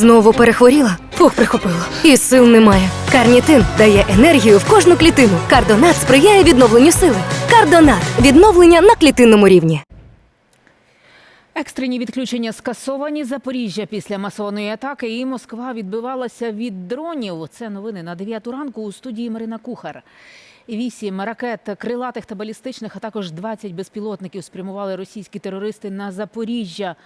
Знову перехворіла? Фух, прихопило. І сил немає. Карнітин дає енергію в кожну клітину. Кардонат сприяє відновленню сили. Кардонат відновлення на клітинному рівні. Екстрені відключення скасовані Запоріжжя після масованої атаки. І Москва відбивалася від дронів. Це новини на 9 ранку у студії Марина Кухар. Вісім ракет крилатих та балістичних, а також 20 безпілотників спрямували російські терористи на Запоріжжя.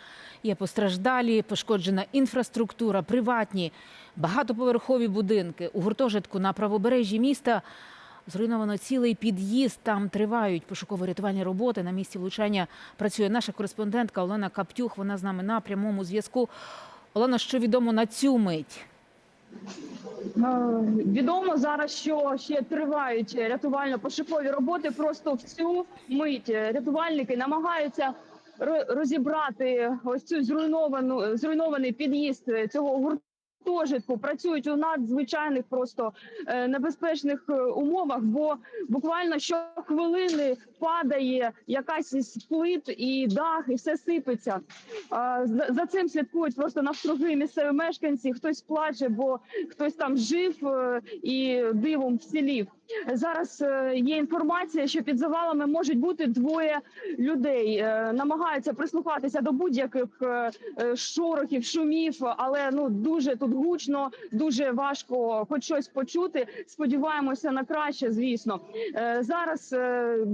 Є постраждалі, пошкоджена інфраструктура, приватні, багатоповерхові будинки. У гуртожитку на правобережжі міста Зруйновано цілий під'їзд. Там тривають пошуково-рятувальні роботи. На місці влучання працює наша кореспондентка Олена Каптюх. Вона з нами на прямому зв'язку. Олена, що відомо на цю мить? Е, Відомо зараз, що ще тривають рятувально-пошукові роботи. Просто в цю мить рятувальники намагаються розібрати ось цю зруйновану зруйнований під'їзд цього гуртожитку. Працюють у надзвичайних просто е, небезпечних е, умовах, бо буквально щохвилини падає якась плит і дах, і все сипеться. За цим слідкують просто навкруги місцеві мешканці. Хтось плаче, бо хтось там жив е, і дивом вцілів. Зараз е, є інформація, що під завалами можуть бути двоє людей. Е, Намагаються прислухатися до будь-яких е, шорохів, шумів, але ну дуже тут гучно, дуже важко хоч щось почути. Сподіваємося на краще, звісно. Зараз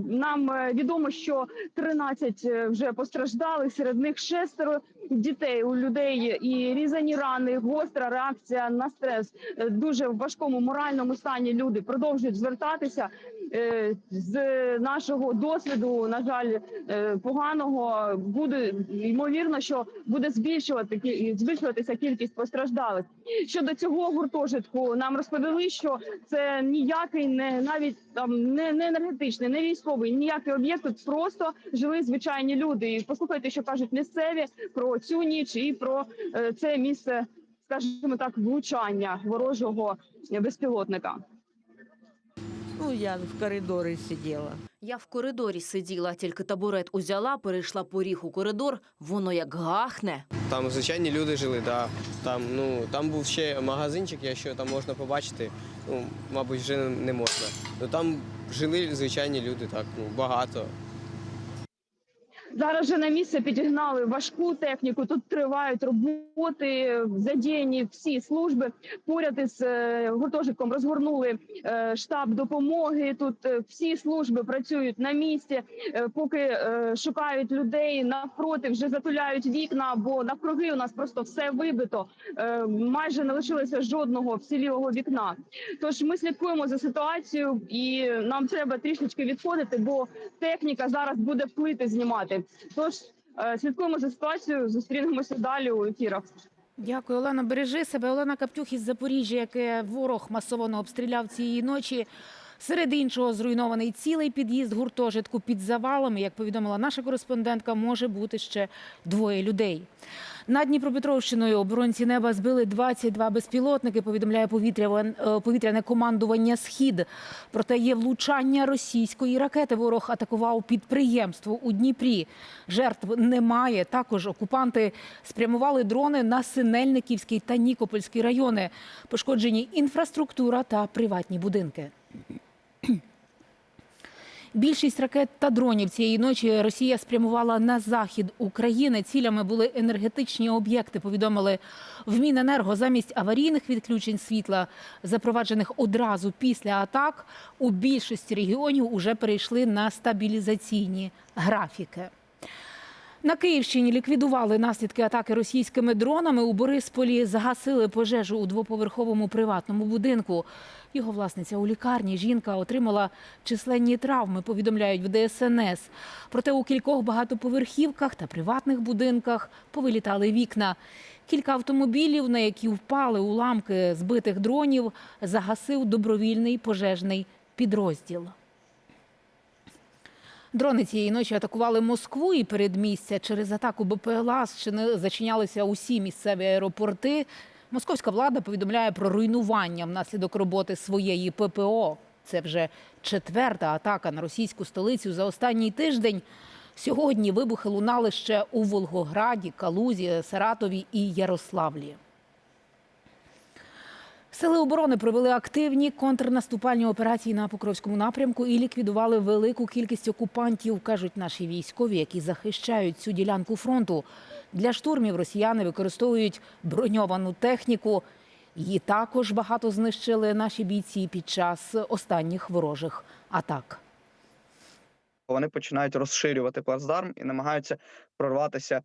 нам відомо, що 13 вже постраждалих, серед них шестеро дітей у людей і різані рани, гостра реакція на стрес. Е, Дуже в важкому моральному стані люди продовжують звертатися. Е, З нашого досвіду, на жаль, е, поганого буде ймовірно, що буде збільшувати збільшуватися кількість постраждалих. Щодо цього гуртожитку, нам розповіли, що це ніякий не навіть там не, не енергетичний, не військовий, ніякий об'єкт. Тут просто жили звичайні люди. І послухайте, що кажуть місцеві про цю ніч і про е, це місце, скажімо так, влучання ворожого безпілотника. Ну, я в коридорі сиділа. Я в коридорі сиділа, тільки табурет узяла, перейшла поріг у коридор, воно як гахне. Там звичайні люди жили, да. Там, ну, там був ще магазинчик, якщо там можна побачити, ну, мабуть, вже не можна. Ну там жили звичайні люди, так, ну, багато. Зараз же на місце підігнали важку техніку. Тут тривають роботи, задіяні всі служби. Поряд із е, гуртожитком розгорнули е, штаб допомоги. Тут е, всі служби працюють на місці, поки шукають людей навпроти, вже затуляють вікна, бо навкруги у нас просто все вибито. Майже не лишилося жодного вцілілого вікна. Тож ми слідкуємо за ситуацією, і нам треба трішечки відходити, бо техніка зараз буде плити знімати. Тож е, слідкуємо за ситуацією, зустрінемося далі у ефірах. Дякую, Олена. Бережи себе. Олена Каптюх із Запоріжжя, яке ворог масово обстріляв цієї ночі. Серед іншого, зруйнований цілий під'їзд гуртожитку під завалами. Як повідомила наша кореспондентка, може бути ще двоє людей. Над Дніпропетровщиною оборонці неба збили 22 безпілотники, повідомляє е, повітряне командування «Схід». Проте є влучання російської ракети. Ворог атакував підприємство у Дніпрі. Жертв немає. Також окупанти спрямували дрони на Синельниківський та Нікопольський райони. Пошкоджені інфраструктура та приватні будинки. Більшість ракет та дронів цієї ночі Росія спрямувала на захід України. Цілями були енергетичні об'єкти. Повідомили в Міненерго замість аварійних відключень світла, запроваджених одразу після атак. У більшості регіонів уже перейшли на стабілізаційні графіки. На Київщині ліквідували наслідки атаки російськими дронами. У Борисполі загасили пожежу у двоповерховому приватному будинку. Його власниця у лікарні. Жінка отримала численні травми, повідомляють в ДСНС. Проте у кількох багатоповерхівках та приватних будинках повилітали вікна. Кілька автомобілів, на які впали уламки збитих дронів, загасив добровільний пожежний підрозділ. Дрони цієї ночі атакували Москву і передмістя. Через атаку БПЛА зачинялися усі місцеві аеропорти. Московська влада повідомляє про руйнування внаслідок роботи своєї ППО. Це вже четверта атака на російську столицю за останній тиждень. Сьогодні вибухи лунали ще у Волгограді, Калузі, Саратові і Ярославлі. Сили оборони провели активні контрнаступальні операції на Покровському напрямку і ліквідували велику кількість окупантів, кажуть наші військові, які захищають цю ділянку фронту. Для штурмів росіяни використовують броньовану техніку. Її також багато знищили наші бійці під час останніх ворожих атак. вони починають розширювати плацдарм і намагаються прорватися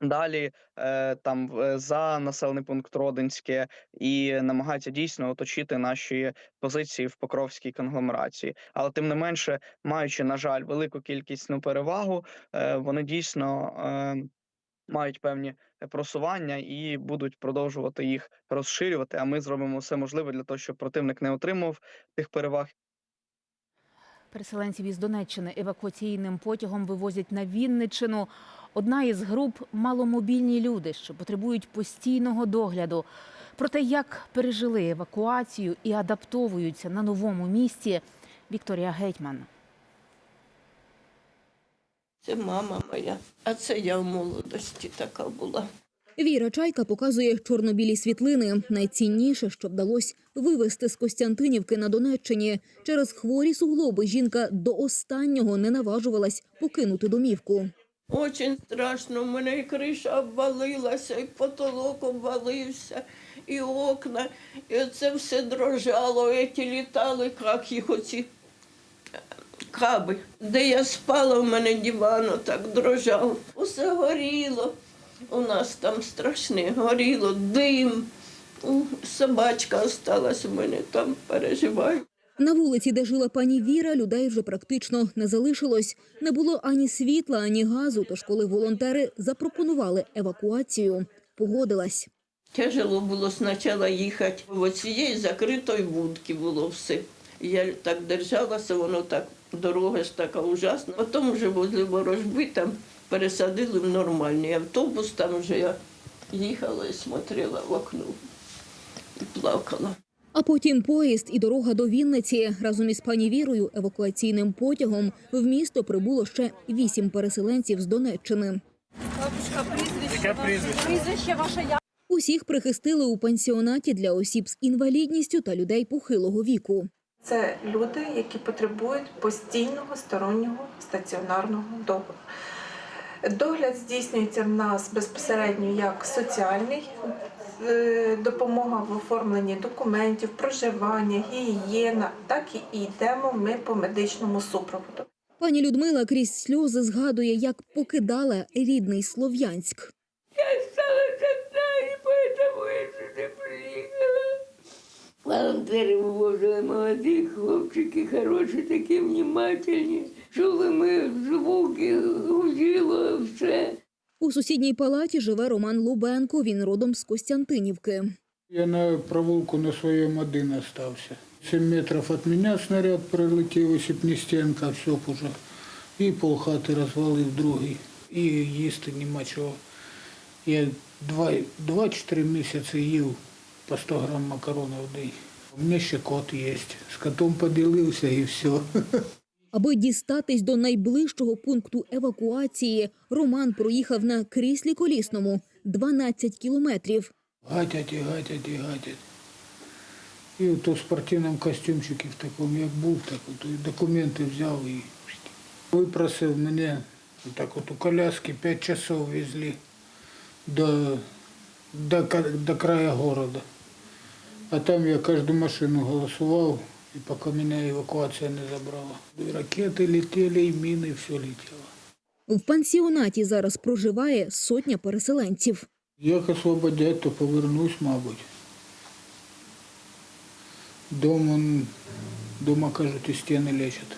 далі е, там в- за населений пункт Родинське і намагаються дійсно оточити наші позиції в Покровській конгломерації. Але тим не менше, маючи, на жаль, велику кількісну перевагу, е, вони дійсно е, мають певні просування і будуть продовжувати їх розширювати. А ми зробимо все можливе для того, щоб противник не отримав тих переваг Переселенців із Донеччини евакуаційним потягом вивозять на Вінниччину. Одна із груп маломобільні люди, що потребують постійного догляду. Про те, як пережили евакуацію і адаптовуються на новому місці, Вікторія Гетьман. Це мама моя, а це я в молодості така була. Віра Чайка показує чорно-білі світлини. Найцінніше, що вдалося вивезти з Костянтинівки на Донеччині. Через хворі суглоби жінка до останнього не наважувалась покинути домівку. Очень страшно, в мене і криша обвалилася, і потолок обвалився, і окна, і це все дрожало, і ті літали, як їх оці каби. Де я спала, в мене диван так дрожав. Усе горіло. У нас там страшне, горіло, дим. Собачка осталась у мене там, переживаю. На вулиці, де жила пані Віра, людей вже практично не залишилось. Не було ані світла, ані газу. Тож, коли волонтери запропонували евакуацію, погодилась. Тяжело було спочатку їхати. В цієї закритої вудки було все. Я так держалася, воно так, дорога ж така ужасна. Потім вже возле ворожби там пересадили в нормальний автобус, там вже я їхала і смотрела в окно і плакала. А потім поїзд і дорога до Вінниці. Разом із пані Вірою евакуаційним потягом в місто прибуло ще вісім переселенців з Донеччини. Усіх прихистили у пансіонаті для осіб з інвалідністю та людей похилого віку. Це люди, які потребують постійного стороннього стаціонарного догляду. Догляд здійснюється в нас безпосередньо як соціальний, е, допомога в оформленні документів, проживання, гігієна, так і йдемо ми по медичному супроводу. Пані Людмила крізь сльози згадує, як покидала рідний Слов'янськ. осталась одна, и поэтому я сюда приехала. Волонтери вивозили молоді хлопчики, хороші, такі внимательні. Чули ми звуки, гуділо все. У сусідній палаті живе Роман Лубенко. Він родом з Костянтинівки. Я на провулку на своєму один остався. 7 метрів від мене снаряд прилетів, б не стінка, все б уже. І полхати розвалив другий. І їсти нема чого. Я два- 2-4 місяці їв по 100 грам макарони в день. У мене ще кот є. З котом поділився і все. Аби дістатись до найближчого пункту евакуації, Роман проїхав на кріслі колісному 12 кілометрів. Гатять і гатять і гатять. І от у спортивному костюмчику в такому, як був, так от документи взяв і випросив мене так от у коляски 5 часов везли до, до, до края города. А там я кожну машину голосував, і поки мене евакуація не забрала. І ракети летіли, і міни, все летіло. В пансіонаті зараз проживає сотня переселенців. Як освободять, то повернусь, мабуть. Дома, дома кажуть, і стіни лечать.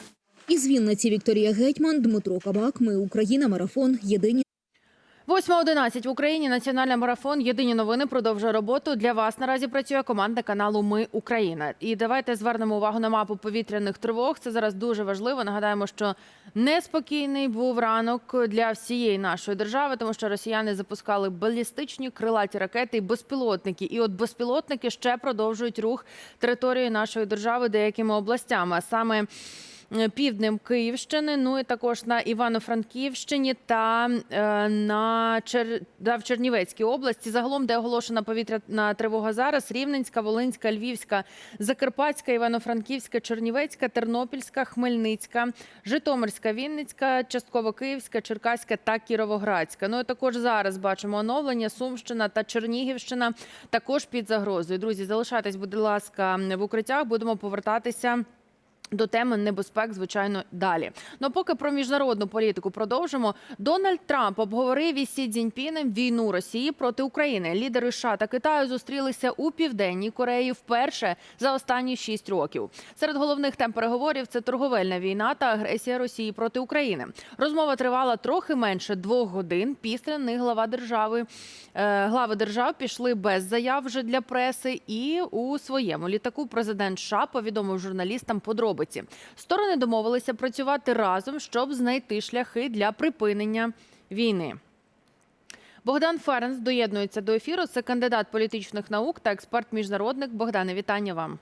Із Вінниці Вікторія Гетьман, Дмитро Кабак. Ми Україна. Марафон. Єдині 8.11 в Україні національний марафон. Єдині новини продовжує роботу. Для вас наразі працює команда каналу Ми Україна. І давайте звернемо увагу на мапу повітряних тривог. Це зараз дуже важливо. Нагадаємо, що неспокійний був ранок для всієї нашої держави, тому що росіяни запускали балістичні крилаті ракети і безпілотники. І от безпілотники ще продовжують рух території нашої держави деякими областями. А саме півднем Київщини, ну і також на Івано-Франківщині та е, на Чер... да, в Чернівецькій області. Загалом, де оголошена повітряна тривога зараз: Рівненська, Волинська, Львівська, Закарпатська, Івано-Франківська, Чернівецька, Тернопільська, Хмельницька, Житомирська, Вінницька, частково Київська, Черкаська та Кіровоградська. Ну і також зараз бачимо оновлення. Сумщина та Чернігівщина також під загрозою. Друзі, залишайтесь, будь ласка, в укриттях. Будемо повертатися. До теми небезпек, звичайно, далі. Ну поки про міжнародну політику продовжимо. Дональд Трамп обговорив із Сі Цзіньпінем війну Росії проти України. Лідери США та Китаю зустрілися у південній Кореї вперше за останні шість років. Серед головних тем переговорів це торговельна війна та агресія Росії проти України. Розмова тривала трохи менше двох годин. Після них глава держави е, глави держав пішли без заяв вже для преси. І у своєму літаку президент США повідомив журналістам подробиці. Сторони домовилися працювати разом, щоб знайти шляхи для припинення війни. Богдан Ференс доєднується до ефіру. Це кандидат політичних наук та експерт міжнародник. Богдане, вітання вам.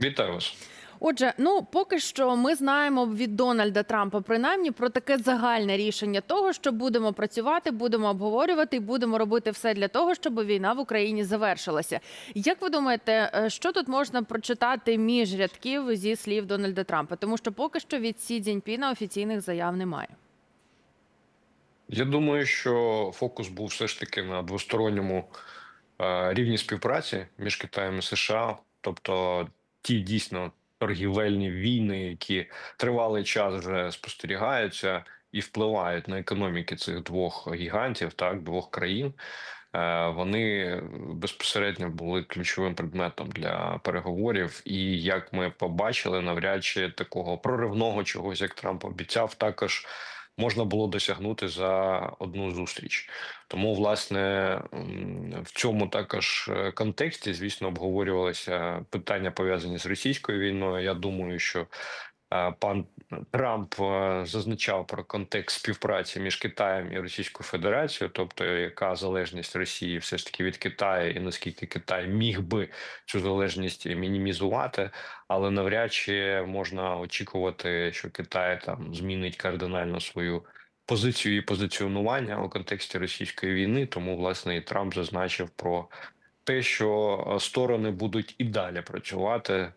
Вітаю вас. Отже, ну поки що ми знаємо від Дональда Трампа принаймні про таке загальне рішення того, що будемо працювати, будемо обговорювати і будемо робити все для того, щоб війна в Україні завершилася. Як ви думаєте, е, що тут можна прочитати між рядків зі слів Дональда Трампа? Тому що поки що від Сі Цзіньпіна офіційних заяв немає. Я думаю, що фокус був все ж таки на двосторонньому е, рівні співпраці між Китаєм і США, тобто ті дійсно торгівельні війни, які тривалий час вже спостерігаються і впливають на економіки цих двох гігантів, так двох країн. Е, Вони безпосередньо були ключовим предметом для переговорів, і як ми побачили, навряд чи такого проривного чогось, як Трамп обіцяв, також можна було досягнути за одну зустріч. Тому, власне, в цьому також е, контексті, звісно, обговорювалися питання пов'язані з російською війною. Я думаю, що е, пан Трамп е, зазначав про контекст співпраці між Китаєм і Російською Федерацією, тобто яка залежність Росії все ж таки від Китаю, і наскільки Китай міг би цю залежність мінімізувати, але навряд чи можна очікувати, що Китай там змінить кардинально свою позицію і позиціонування у контексті російської війни. Тому власне і Трамп зазначив про те, що е, сторони будуть і далі працювати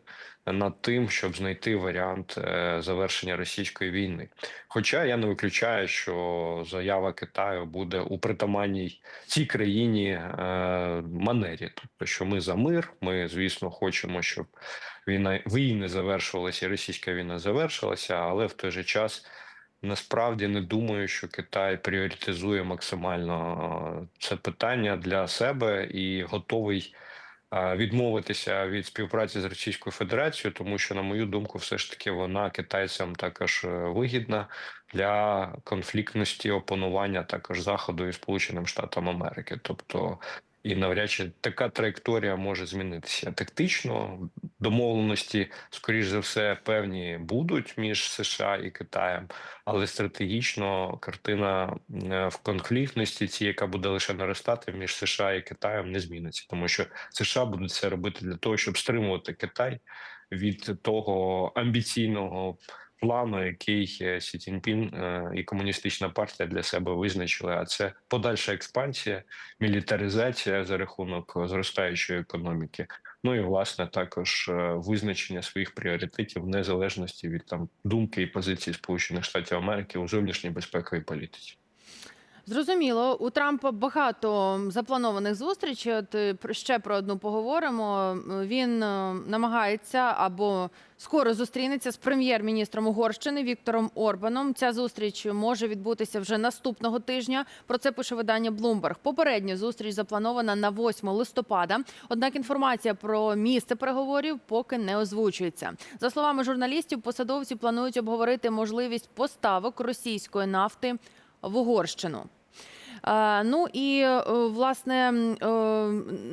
над тим, щоб знайти варіант е, завершення російської війни. Хоча я не виключаю, що заява Китаю буде у притаманній цій країні е, манері, тобто, що ми за мир, ми звісно хочемо, щоб війна війни завершувалася, і російська війна завершилася, але в той же час. Насправді не думаю, що Китай пріоритизує максимально е, це питання для себе і готовий е, відмовитися від співпраці з Російською Федерацією, тому що, на мою думку, все ж таки вона китайцям також е, вигідна для конфліктності опанування також заходу і Сполученим Штатам Америки, тобто. І навряд чи така траєкторія може змінитися тактично. Домовленості, скоріш за все, певні будуть між США і Китаєм, але стратегічно картина е, в конфліктності, ці, яка буде лише наростати між США і Китаєм, не зміниться, тому що США будуть це робити для того, щоб стримувати Китай від того амбіційного плану, який е, Сі Цзіньпін е, і комуністична партія для себе визначили. А це подальша експансія, мілітаризація за рахунок зростаючої економіки. Ну і власне також е, визначення своїх пріоритетів в незалежності від там думки і позиції Сполучених Штатів Америки у зовнішній безпековій політиці. Зрозуміло, у Трампа багато запланованих зустрічей. От е, ще про одну поговоримо. Він е, намагається або скоро зустрінеться з прем'єр-міністром Угорщини Віктором Орбаном. Ця зустріч може відбутися вже наступного тижня. Про це пише видання Bloomberg. Попередня зустріч запланована на 8 листопада. Однак інформація про місце переговорів поки не озвучується. За словами журналістів, посадовці планують обговорити можливість поставок російської нафти в Угорщину. Ну і е, власне е,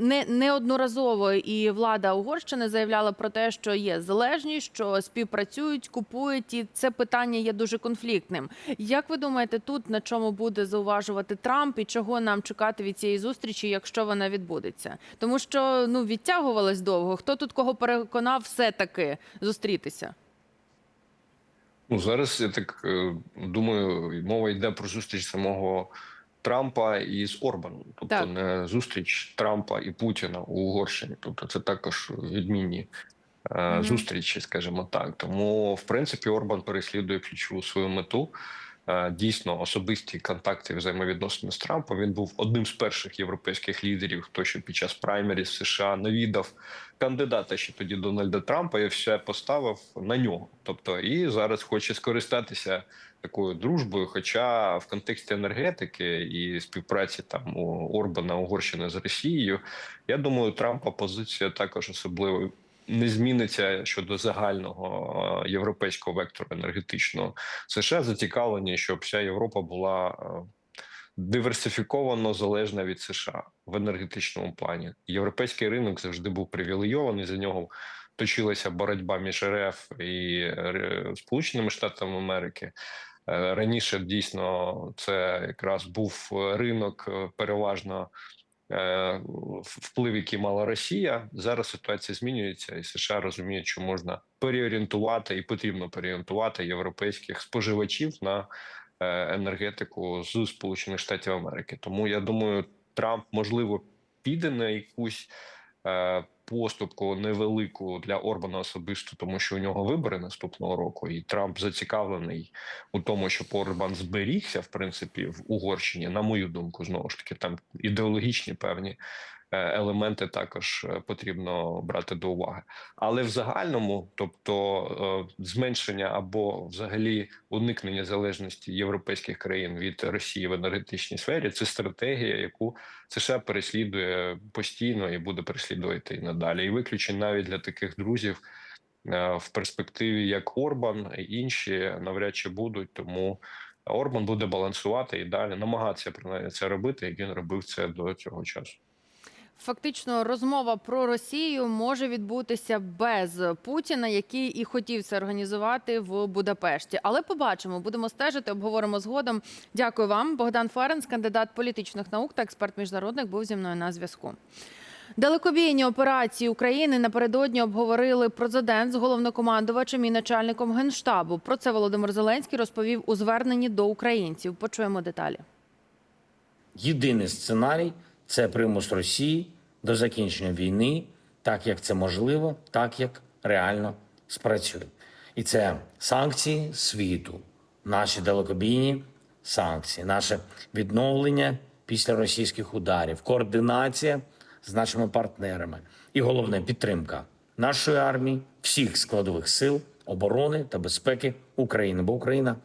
не неодноразово і влада Угорщини заявляла про те, що є залежність, що співпрацюють, купують, і це питання є дуже конфліктним. Як ви думаєте, тут на чому буде зауважувати Трамп і чого нам чекати від цієї зустрічі, якщо вона відбудеться? Тому що ну відтягувалось довго. Хто тут кого переконав все таки зустрітися? Ну, зараз я так е, думаю, мова йде про зустріч самого Трампа із Орбаном, тобто Так. не зустріч Трампа і Путіна у Угорщині. Тобто, це також відмінні е, -hmm. зустрічі, скажімо так. Тому, в принципі, Орбан переслідує ключову свою мету. Е, Дійсно, особисті контакти і взаємовідносини з Трампом. Він був одним з перших європейських лідерів, хто ще під час праймері США навідав кандидата ще тоді Дональда Трампа і все поставив на нього. Тобто, і зараз хоче скористатися такою дружбою. Хоча в контексті енергетики і співпраці там у Орбана Угорщини з Росією, я думаю, Трампа позиція також особливо не зміниться щодо загального е, європейського вектору енергетичного. США зацікавлені, щоб вся Європа була е, диверсифіковано залежна від США в енергетичному плані. Європейський ринок завжди був привілейований. За нього точилася боротьба між РФ і е, Сполученими Штатами Америки. Раніше дійсно це якраз був ринок переважно вплив, який мала Росія. Зараз ситуація змінюється, і США розуміють, що можна переорієнтувати і потрібно переорієнтувати європейських споживачів на е, енергетику з Сполучених Штатів Америки. Тому я думаю, Трамп можливо піде на якусь е, поступку невелику для Орбана особисто, тому що у нього вибори наступного року, і Трамп зацікавлений у тому, щоб Орбан зберігся в принципі в Угорщині. На мою думку, знову ж таки, там ідеологічні певні елементи також е, потрібно брати до уваги. Але в загальному, тобто е, зменшення або взагалі уникнення залежності європейських країн від Росії в енергетичній сфері, це стратегія, яку США переслідує постійно і буде переслідувати і надалі. І виключень навіть для таких друзів е, в перспективі, як Орбан і інші, навряд чи будуть. Тому Орбан буде балансувати і далі намагатися принаймні це робити, як він робив це до цього часу. Фактично, розмова про Росію може відбутися без Путіна, який і хотів це організувати в Будапешті. Але побачимо, будемо стежити, обговоримо згодом. Дякую вам. Богдан Ференц, кандидат політичних наук та експерт міжнародних, був зі мною на зв'язку. Далекобійні операції України напередодні обговорили президент з головнокомандувачем і начальником генштабу. Про це Володимир Зеленський розповів у зверненні до українців. Почуємо деталі. Єдиний сценарій це примус Росії до закінчення війни, так як це можливо, так як реально спрацює. І це санкції світу, наші далекобійні санкції, наше відновлення після російських ударів, координація з нашими партнерами і головне підтримка нашої армії, всіх складових сил оборони та безпеки України, бо Україна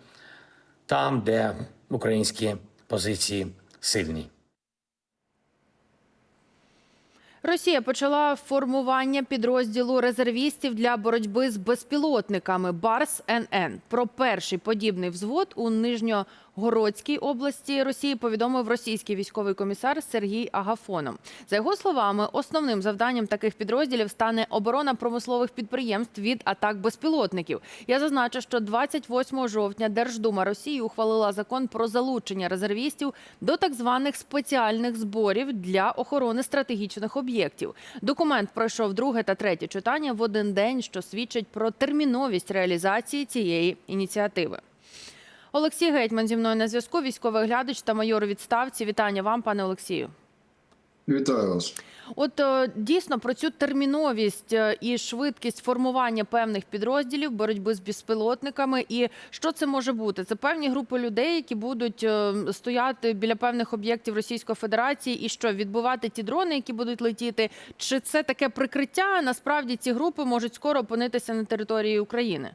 там, де українські позиції сильні. Росія почала формування підрозділу резервістів для боротьби з безпілотниками Барс НН. Про перший подібний взвод у Нижньогородській області Росії повідомив російський військовий комісар Сергій Агафонов. За його словами, основним завданням таких підрозділів стане оборона промислових підприємств від атак безпілотників. Я зазначу, що 28 жовтня Держдума Росії ухвалила закон про залучення резервістів до так званих спеціальних зборів для охорони стратегічних об'єктів. Документ пройшов друге та третє читання в один день, що свідчить про терміновість реалізації цієї ініціативи. Олексій Гетьман зі мною на зв'язку. Військовий глядач та майор у відставці. Вітання вам, пане Олексію. Вітаю вас. От е, дійсно про цю терміновість е, і швидкість формування певних підрозділів боротьби з безпілотниками. І що це може бути? Це певні групи людей, які будуть е, стояти біля певних об'єктів Російської Федерації, і що відбувати ті дрони, які будуть летіти. Чи це таке прикриття? Насправді ці групи можуть скоро опинитися на території України.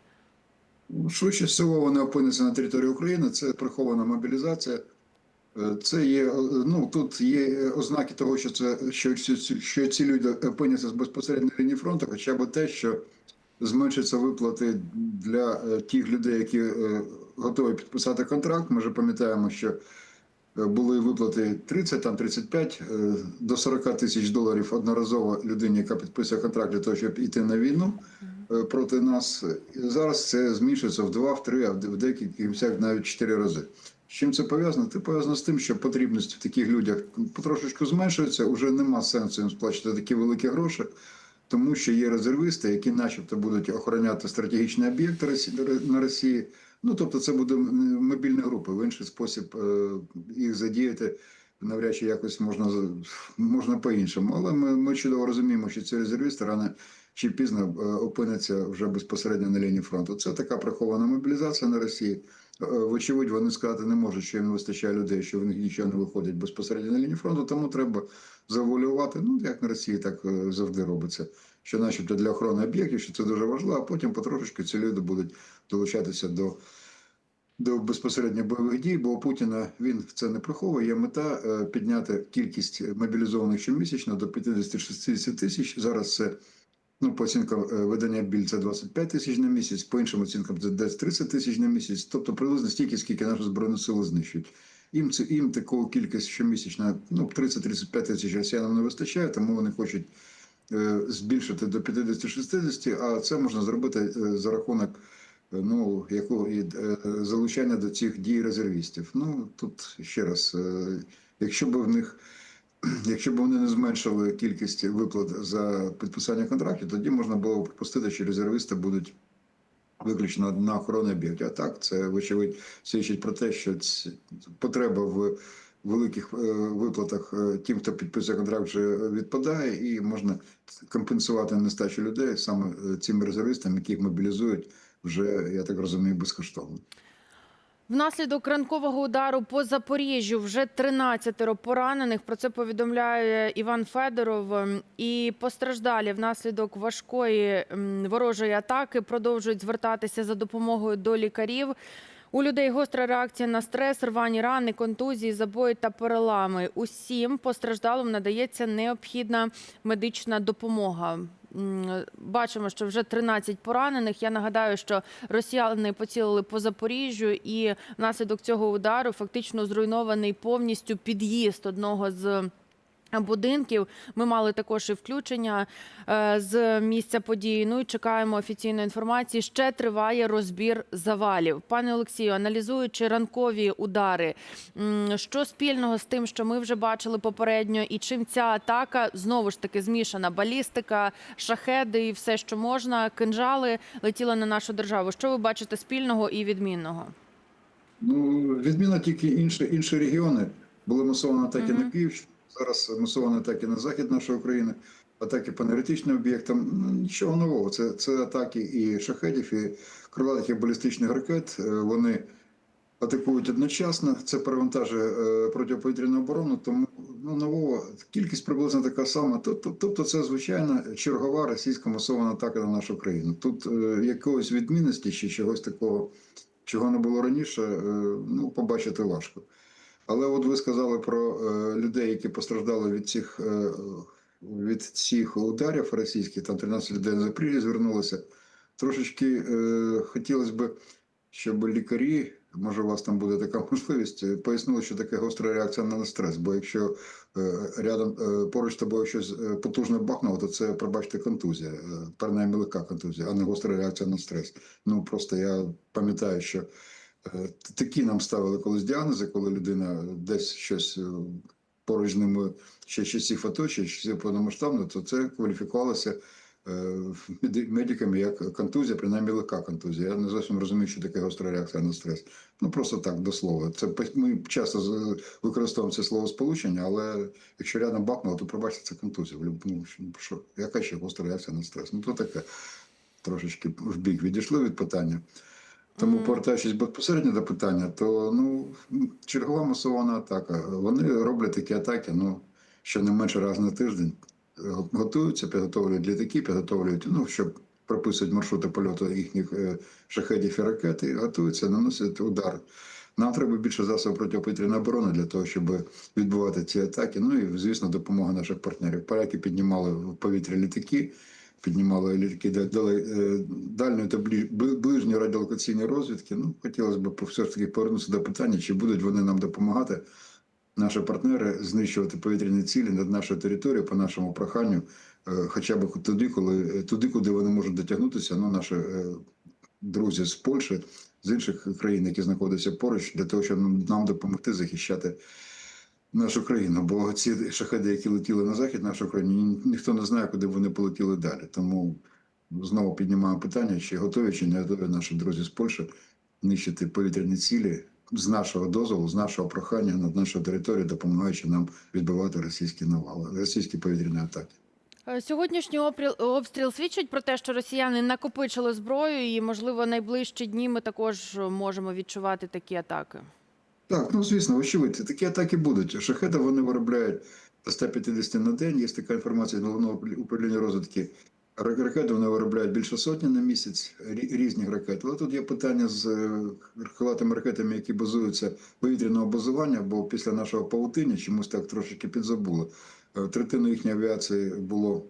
Швидше всього вони опиняться на території України. Це прихована мобілізація. Е, Це є е, ну тут є ознаки того, що це що, що ці люди опиняться безпосередньо на лінії фронту, хоча б те, що зменшаться виплати для е, тих людей, які е, готові підписати контракт. Ми вже пам'ятаємо, що е, були виплати 30, там 35 е, до 40 тисяч доларів одноразово людині, яка підписує контракт для того, щоб йти на війну е, проти нас. І зараз це змішується в два, в три, а в де- в деяких місцях навіть чотири рази. З чим це пов'язано? Це пов'язано з тим, що потрібність в таких людях потрошечку зменшується, вже нема сенсу їм сплачувати такі великі гроші. тому що є резервисти, які, начебто, будуть охороняти стратегічні об'єкти на Росії. Ну тобто, це буде мобільні групи. В інший спосіб е, їх задіяти навряд чи якось можна можна по-іншому. Але ми, ми чудово розуміємо, що ці резервісти рано чи пізно е, опиняться вже безпосередньо на лінії фронту. Це така прихована мобілізація на Росії. Е, Вочевидь, вони сказати не можуть, що їм не вистачає людей, що в них нічого не виходить безпосередньо на лінії фронту, тому треба завуалювати. Ну як на Росії, так завжди робиться. Що, начебто, для охорони об'єктів, що це дуже важливо, а потім потрошечки ці люди будуть долучатися до. До безпосередньо бойових дій, бо у Путіна він це не приховує. Є мета е, підняти кількість мобілізованих щомісячно до 50-60 тисяч. Зараз це ну по оцінкам е, видання біль це 25 тисяч на місяць, по іншим оцінкам це десь 30 тисяч на місяць, тобто приблизно стільки, скільки наші збройні сили знищують. Їм це їм такого кількість щомісячно, ну 30-35 тисяч росіянам не вистачає, тому вони хочуть збільшити до 50-60, а це можна зробити е, за рахунок е, ну, якого і е, залучання до цих дій резервістів. Ну тут ще раз, е, якщо б в них, якщо б вони не зменшили кількість виплат за підписання контрактів, тоді можна було б припустити, що резервісти будуть виключно на охорони об'єктів. А так це вочевидь свідчить про те, що потреба в великих е, виплатах е, тим, хто підписує контракт, вже відпадає, і можна компенсувати нестачу людей саме е, цим резервістам, яких мобілізують вже, я так розумію, безкоштовно. Внаслідок ранкового удару по Запоріжжю вже 13 поранених. Про це повідомляє Іван Федоров. Ем, І постраждалі внаслідок важкої ворожої атаки продовжують звертатися за допомогою до лікарів. У людей гостра реакція на стрес, рвані рани, контузії, забої та перелами. Усім постраждалим надається необхідна медична допомога. Бачимо, що вже 13 поранених. Я нагадаю, що росіяни поцілили по Запоріжжю, і внаслідок цього удару фактично зруйнований повністю під'їзд одного з. Будинків ми мали також і включення е, з місця події. Ну і чекаємо офіційної інформації. Ще триває розбір завалів. Пане Олексію, аналізуючи ранкові удари, що спільного з тим, що ми вже бачили попередньо, і чим ця атака знову ж таки змішана балістика, шахеди і все, що можна, кинжали летіли на нашу державу. Що ви бачите спільного і відмінного? Ну, відміна тільки інші, інші регіони. Були масовані атаки Мгм. на Київ, зараз масовані атаки на захід нашої України, атаки по енергетичним об'єктам. Ну, нічого нового. Це, це атаки і шахедів, і крилатих і балістичних ракет. Е, Вони атакують одночасно. Це перевантажує е, протиповітряну оборону, тому ну, нового кількість приблизно така сама. Тобто, це звичайна чергова російська масована атака на нашу країну. Тут е, якоїсь відмінності чи чогось такого, чого не було раніше, ну, побачити важко. Але от ви сказали про е, людей, які постраждали від цих, е, від цих ударів російських, там 13 людей на Запоріжжі звернулося. Трошечки е, хотілося б, щоб лікарі, може, у вас там буде така можливість, пояснили, що таке гостра реакція на стрес. Бо якщо рядом поруч з тобою щось потужне бахнуло, то це, пробачте, контузія, принаймні легка контузія, а не гостра реакція на стрес. Ну просто я пам'ятаю, що Такі нам ставили колись діагнози, коли людина десь щось е, поруч ними ще часів АТО, чи часів повномасштабно, то це кваліфікувалося е, медиками як контузія, принаймні легка контузія. Я не зовсім розумію, що таке гостра реакція на стрес. Ну просто так до слова. Це ми часто використовуємо це слово сполучення, але якщо рядом бахнуло, то пробачте, це контузія. Ну, що- яка ще гостра реакція на стрес? Ну то таке трошечки в бік відійшли від питання. Тому, повертаючись безпосередньо до питання, то ну чергова масована атака. Вони роблять такі атаки, ну щонайменше раз на тиждень. Готуються, підготовлюють літаки, підготовлюють, ну щоб прописують маршрути польоту їхніх е, шахедів і ракет, і готуються, наносять удар. Нам треба більше засобів протиповітряної оборони для того, щоб відбувати ці атаки. Ну і звісно, допомога наших партнерів. Поляки піднімали в повітря літаки, да- дали е, дальньої та ближ- бли- ближньої радіолокаційної розвідки. Ну, хотілося б все ж таки повернутися до питання, чи будуть вони нам допомагати, наші партнери, знищувати повітряні цілі над нашою територією по нашому проханню, е, хоча б туди, коли туди, куди вони можуть дотягнутися. Ну, наші е, друзі з Польщі, з інших країн, які знаходяться поруч, для того, щоб нам допомогти захищати нашу країну. Бо ці шахеди, які летіли на захід нашу країну, ні- ніхто не знає, куди вони полетіли далі. Тому знову піднімаємо питання, чи готові, чи не готові наші друзі з Польщі нищити повітряні цілі з нашого дозволу, з нашого прохання над нашою територією, допомагаючи нам відбивати російські навали, російські повітряні атаки. Е, Сьогоднішній обстріл свідчить про те, що росіяни накопичили зброю, і можливо найближчі дні ми також можемо відчувати такі атаки. Так, ну звісно, очевидно, такі атаки будуть. Шахеди вони виробляють до 150 на день. Є така інформація з головного управління розвідки. Ра- Ракети вони виробляють більше сотні на місяць різних ракет. Але тут є питання з е, крилатими ракетами, які базуються повітряного базування, бо після нашого павутиння чомусь так трошки підзабули. Е, Третину їхньої авіації було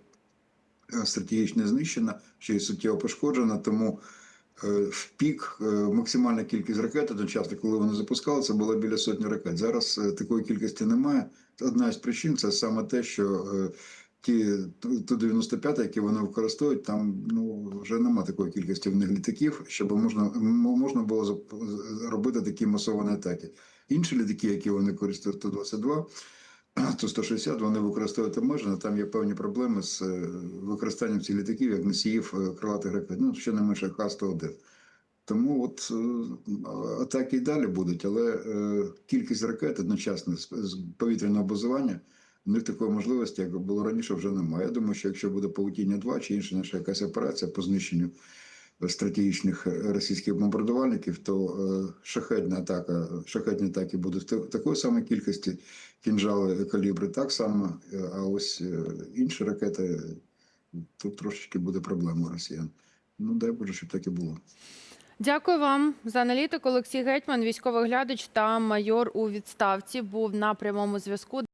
е, стратегічно знищено, ще й суттєво пошкоджено, тому в пік е, максимальна кількість ракет одночасно, коли вони запускали, це було біля сотні ракет. Зараз е, такої кількості немає. Одна з причин це саме те, що е, ті Ту-95, які вони використовують, там ну вже нема такої кількості в них літаків, щоб можна можна було робити такі масовані атаки. Інші літаки, які вони користують Ту-22, Ту-160, вони використовують обмежено. Там є певні проблеми з е, використанням цих літаків як носіїв е, крилатих ракет. Ну, ще не менше Х-101. Тому от е, атаки і далі будуть, але кількість ракет одночасно з, повітряного базування, в них такої можливості, як було раніше, вже немає. Я думаю, що якщо буде павутіння 2 чи інша наша якась операція по знищенню стратегічних е, російських бомбардувальників, то е, шахетна атака, шахетні атаки будуть та- такої самої кількості, кінжали калібри так само, е, а ось інші ракети, тут трошечки буде проблема росіян. Ну, дай Боже, щоб так і було. Дякую вам за аналітику. Олексій Гетьман, військовий глядач та майор у відставці, був на прямому зв'язку.